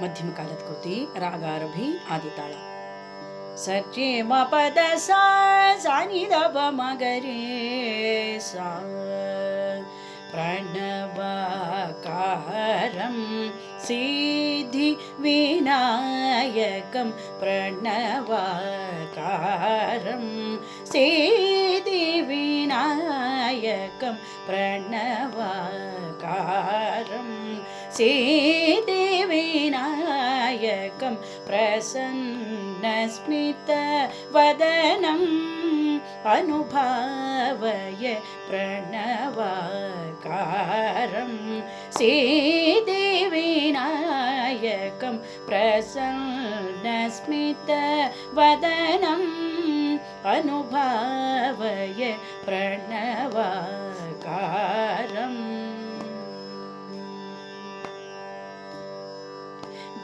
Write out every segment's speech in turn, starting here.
मध्यमकालद कृती रागारभी आदिताळ सचे म पद सा प्रणवाकारं सिद्धि विनायकं प्रणवाकारं सिद्धि विनायकं प्रणवाकारं सिद्धि प्रसन्नस्मितवदनम् अनुभावय प्रणवाकारं सीदेविनायकं प्रसन्नस्मितवदनम् अनुभावय प्रणवाकारम्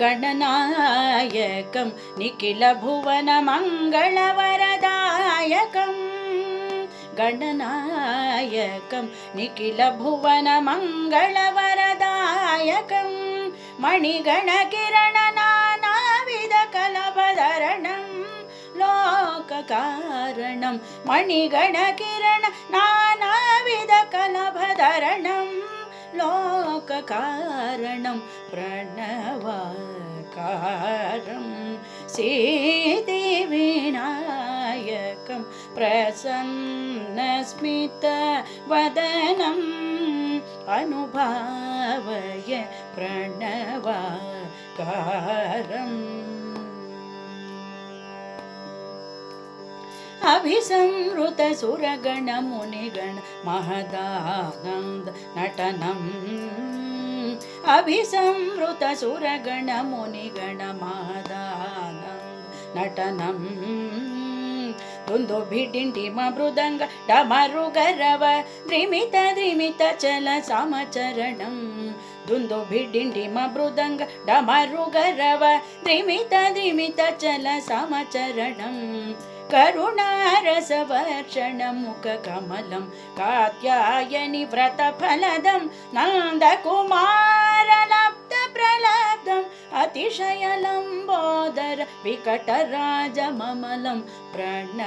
गणनायकं निखिलभुवनमङ्गलवरदायकम् गणनायकं निखिलभुवनमङ्गलवरदायकं मणिगणकिरणनानाविधकलभधरणं लोककारणं मणिगणकिरण लोककारणं प्रणवाकारं सीदेविनायकं प्रसन्नस्मितवदनम् अनुभावय प्रणवाकारम् अभिसंवृतसुरगणमुनिगण महदानन्द नटनम् अभिसंवृतसुरगणमुनिगण महदानन्द नटनम् अभिसंमृत नटनम्। दुन्दुभिडिण्डिमृदङ्ग डमरुगरव द्रिमित द्रिमित चल समचरणं दुन्दुभिडिण्डिमृदङ्ग डमरुगरव द्रिमित द्रिमित चल समचरणं करुणारसवर्षणं मुखकमलं कात्यायनि व्रतफलदं नन्दकुमार अतिशयलम्बोदर विकटराजममलं प्रणवाकारं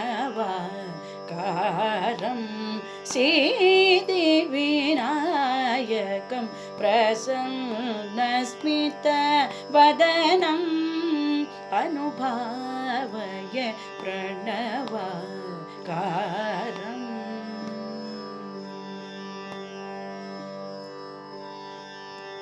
सीदिविनायकं प्रसन्नस्मितवदनम् अनुभावय प्रणवाकार